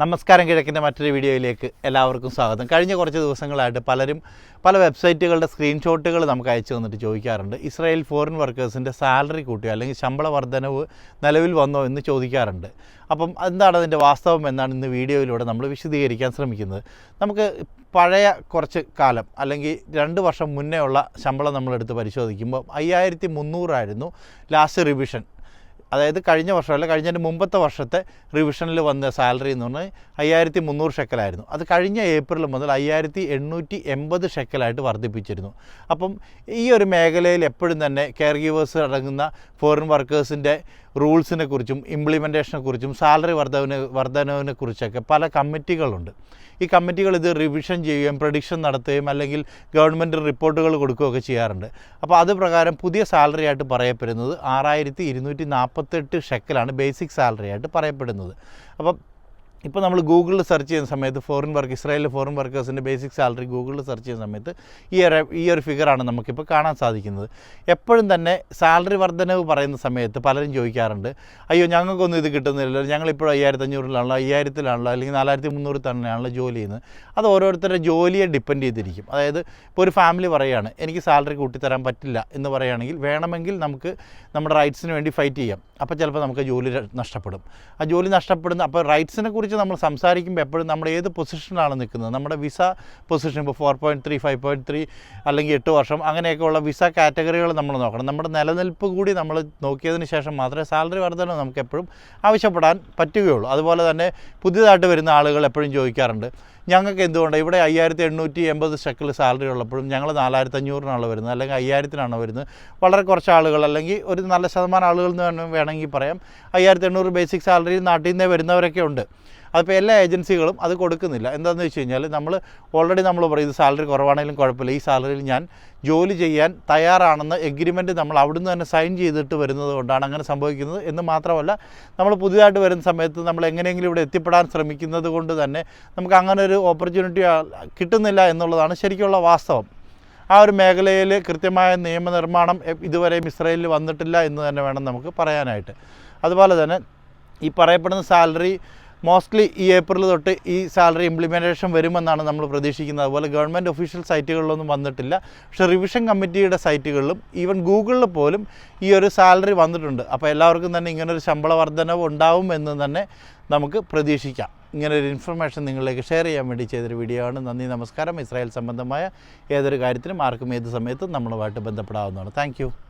നമസ്കാരം കിഴക്കിന്റെ മറ്റൊരു വീഡിയോയിലേക്ക് എല്ലാവർക്കും സ്വാഗതം. കഴിഞ്ഞ കുറച്ച് ദിവസങ്ങളായിട്ട് പലരും പല വെബ്സൈറ്റുകളുടെ സ്ക്രീൻഷോട്ടുകൾ നമുക്ക് അയച്ചു തന്നിട്ട് ചോദിക്കാറുണ്ട്. ഇസ്രായേൽ ഫോറിൻ വർക്കേഴ്സിന്റെ സാലറി കൂട്ടിയോ അല്ലെങ്കിൽ ശമ്പള വർധനവ് നിലവിൽ വന്നോ എന്ന് ചോദിക്കാറുണ്ട്. അപ്പം എന്താണ് അതിന്റെ വാസ്തവം എന്നാണ് ഇന്ന് വീഡിയോയിലൂടെ നമ്മൾ വിശദീകരിക്കാൻ ശ്രമിക്കുന്നത്. നമുക്ക് പഴയ കുറച്ച് കാലം അല്ലെങ്കിൽ രണ്ട് വർഷം മുന്നേ ഉള്ള ശമ്പളം നമ്മളെടുത്ത് പരിശോധിക്കുമ്പോൾ അയ്യായിരത്തി മുന്നൂറായിരുന്നു ലാസ്റ്റ് റിവിഷൻ അതായത് കഴിഞ്ഞ വർഷമല്ല കഴിഞ്ഞതിന്റെ മുമ്പത്തെ വർഷത്തെ റിവിഷനിൽ വന്ന സാലറി എന്ന് പറഞ്ഞാൽ അയ്യായിരത്തി മുന്നൂറ് ഷെക്കലായിരുന്നു അത് കഴിഞ്ഞ ഏപ്രിൽ മുതൽ അയ്യായിരത്തി എണ്ണൂറ്റി എൺപത് ഷെക്കലായിട്ട് വർദ്ധിപ്പിച്ചിരുന്നു. അപ്പം ഈ ഒരു മേഖലയിൽ എപ്പോഴും തന്നെ കെയർ ഗീവേഴ്സ് അടങ്ങുന്ന ഫോറിൻ വർക്കേഴ്സിന്റെ റൂൾസിനെ കുറിച്ചും ഇംപ്ലിമെന്റേഷനെ കുറിച്ചും സാലറി വർധവിനെ വർധനവിനെ കുറിച്ചൊക്കെ പല കമ്മിറ്റികളുണ്ട്. ഈ കമ്മിറ്റികൾ ഇത് റിവിഷൻ ചെയ്യുകയും പ്രഡിക്ഷൻ നടത്തുകയും അല്ലെങ്കിൽ ഗവൺമെന്റ് റിപ്പോർട്ടുകൾ കൊടുക്കുകയൊക്കെ ചെയ്യാറുണ്ട്. അപ്പോൾ അത് പ്രകാരം പുതിയ സാലറി ആയിട്ട് പറയപ്പെടുന്നത് ആറായിരത്തി ഇരുന്നൂറ്റി നാൽപ്പത്തെട്ട് ഷെക്കലാണ് ബേസിക് സാലറി ആയിട്ട് പറയപ്പെടുന്നത്. അപ്പം ഇപ്പോൾ നമ്മൾ ഗൂഗിളിൽ സെർച്ച് ചെയ്യുന്ന സമയത്ത് ഫോറിൻ വർക്ക് ഇസ്രായേലിലെ ഫോറിൻ വർക്കേഴ്സിന്റെ ബേസിക് സാലറി ഗൂഗിളിൽ സെർച്ച് ചെയ്യുന്ന സമയത്ത് ഈ ഒരു ഈ ഒരു ഫിഗറാണ് നമുക്കിപ്പോൾ കാണാൻ സാധിക്കുന്നത്. എപ്പോഴും തന്നെ സാലറി വർധനവ് പറയുന്ന സമയത്ത് പലരും ചോദിക്കാറുണ്ട് അയ്യോ ഞങ്ങൾക്കൊന്നും ഇത് ഞങ്ങളിപ്പോൾ അയ്യായിരത്തി അഞ്ഞൂറിലാണല്ലോ അയ്യായിരത്തിലാണല്ലോ അല്ലെങ്കിൽ നാലായിരത്തി മുന്നൂറ് തന്നെയാണല്ലോ ജോലി ചെയ്യുന്നത്. അത് ഓരോരുത്തരുടെ ജോലിയെ ഡിപ്പെൻഡ് ചെയ്തിരിക്കും. അതായത് ഇപ്പോൾ ഒരു ഫാമിലി പറയുകയാണ് എനിക്ക് സാലറി കൂട്ടിത്തരാൻ പറ്റില്ല എന്ന് പറയുകയാണെങ്കിൽ വേണമെങ്കിൽ നമുക്ക് നമ്മുടെ റൈറ്റ്സിന് വേണ്ടി ഫൈറ്റ് ചെയ്യാം. അപ്പോൾ ചിലപ്പോൾ നമുക്ക് ജോലി നഷ്ടപ്പെടും. ആ ജോലി നഷ്ടപ്പെടുന്ന അപ്പോൾ റൈറ്റ്സിനെ നമ്മൾ സംസാരിക്കുമ്പോൾ എപ്പോഴും നമ്മുടെ ഏത് പൊസിഷനാണ് നിൽക്കുന്നത്? നമ്മുടെ വിസ പൊസിഷൻ ഇപ്പോൾ four point three five point three അല്ലെങ്കിൽ എട്ട് വർഷം അങ്ങനെയൊക്കെയുള്ള വിസ കാറ്റഗറികൾ നമ്മൾ നോക്കണം. നമ്മുടെ നിലനിൽപ്പ് കൂടി നമ്മൾ നോക്കിയതിന് ശേഷം മാത്രമേ സാലറി വർധന നമുക്ക് എപ്പോഴും ആവശ്യപ്പെടാൻ പറ്റുകയുള്ളൂ. അതുപോലെ തന്നെ പുതിയതായിട്ട് വരുന്ന ആളുകൾ എപ്പോഴും ചോദിക്കാറുണ്ട് ഞങ്ങൾക്ക് എന്തുകൊണ്ട്? ഇവിടെ അയ്യായിരത്തി എണ്ണൂറ്റി എൺപത് ഷെക്കിൽ സാലറി ഉള്ളപ്പോഴും ഞങ്ങൾ നാലായിരത്തി അഞ്ഞൂറിനാണ് വരുന്നത് അല്ലെങ്കിൽ അയ്യായിരത്തിനാണ് വരുന്നത്. വളരെ കുറച്ച് ആളുകൾ അല്ലെങ്കിൽ ഒരു നല്ല ശതമാനം ആളുകൾ എന്ന് വേണം- വേണമെങ്കിൽ പറയാം അയ്യായിരത്തി എണ്ണൂറ് ബേസിക് സാലറി നാട്ടിൽ നിന്നേ വരുന്നവരൊക്കെ ഉണ്ട്. അതിപ്പോൾ എല്ലാ ഏജൻസികളും അത് കൊടുക്കുന്നില്ല. എന്താണെന്ന് വെച്ച് കഴിഞ്ഞാൽ നമ്മൾ ഓൾറെഡി നമ്മൾ പറയും ഇത് സാലറി കുറവാണെങ്കിലും കുഴപ്പമില്ല. ഈ സാലറിയിൽ ഞാൻ ജോലി ചെയ്യാൻ തയ്യാറാണെന്ന് എഗ്രിമെന്റ് നമ്മൾ അവിടുന്ന് തന്നെ സൈൻ ചെയ്തിട്ട് വരുന്നത് കൊണ്ടാണ് അങ്ങനെ സംഭവിക്കുന്നത്. എന്ന് മാത്രമല്ല നമ്മൾ പുതിയതായിട്ട് വരുന്ന സമയത്ത് നമ്മൾ എങ്ങനെയെങ്കിലും ഇവിടെ എത്തിപ്പെടാൻ ശ്രമിക്കുന്നത് കൊണ്ട് തന്നെ നമുക്ക് അങ്ങനെ ഒരു ഓപ്പർച്യൂണിറ്റി കിട്ടുന്നില്ല എന്നുള്ളതാണ് ശരിക്കുള്ള വാസ്തവം. ആ ഒരു മേഖലയിൽ കൃത്യമായ നിയമനിർമ്മാണം ഇതുവരെ ഇതുവരെയും ഇസ്രായേലിൽ വന്നിട്ടില്ല എന്ന് തന്നെ വേണം നമുക്ക് പറയാനായിട്ട്. അതുപോലെ തന്നെ ഈ പറയപ്പെടുന്ന സാലറി മോസ്റ്റ്ലി ഈ ഏപ്രിൽ തൊട്ട് ഈ സാലറി ഇംപ്ലിമെന്റേഷൻ വരുമെന്നാണ് നമ്മൾ പ്രതീക്ഷിക്കുന്നത്. അതുപോലെ ഗവൺമെന്റ് ഒഫീഷ്യൽ സൈറ്റുകളിലൊന്നും വന്നിട്ടില്ല. പക്ഷേ റിവിഷൻ കമ്മിറ്റിയുടെ സൈറ്റുകളിലും ഈവൻ ഗൂഗിളിൽ പോലും ഈ ഒരു സാലറി വന്നിട്ടുണ്ട്. അപ്പോൾ എല്ലാവർക്കും തന്നെ ഇങ്ങനൊരു ശമ്പള വർധനവ് ഉണ്ടാവും എന്ന് തന്നെ നമുക്ക് പ്രതീക്ഷിക്കാം. ഇങ്ങനൊരു ഇൻഫർമേഷൻ നിങ്ങളിലേക്ക് ഷെയർ ചെയ്യാൻ വേണ്ടി ചെയ്തൊരു വീഡിയോ ആണ്. നന്ദി നമസ്കാരം. ഇസ്രായേൽ സംബന്ധമായ ഏതൊരു കാര്യത്തിനും ആർക്കും ഏത് സമയത്തും നമ്മളുമായിട്ട് ബന്ധപ്പെടാവുന്നതാണ്. താങ്ക്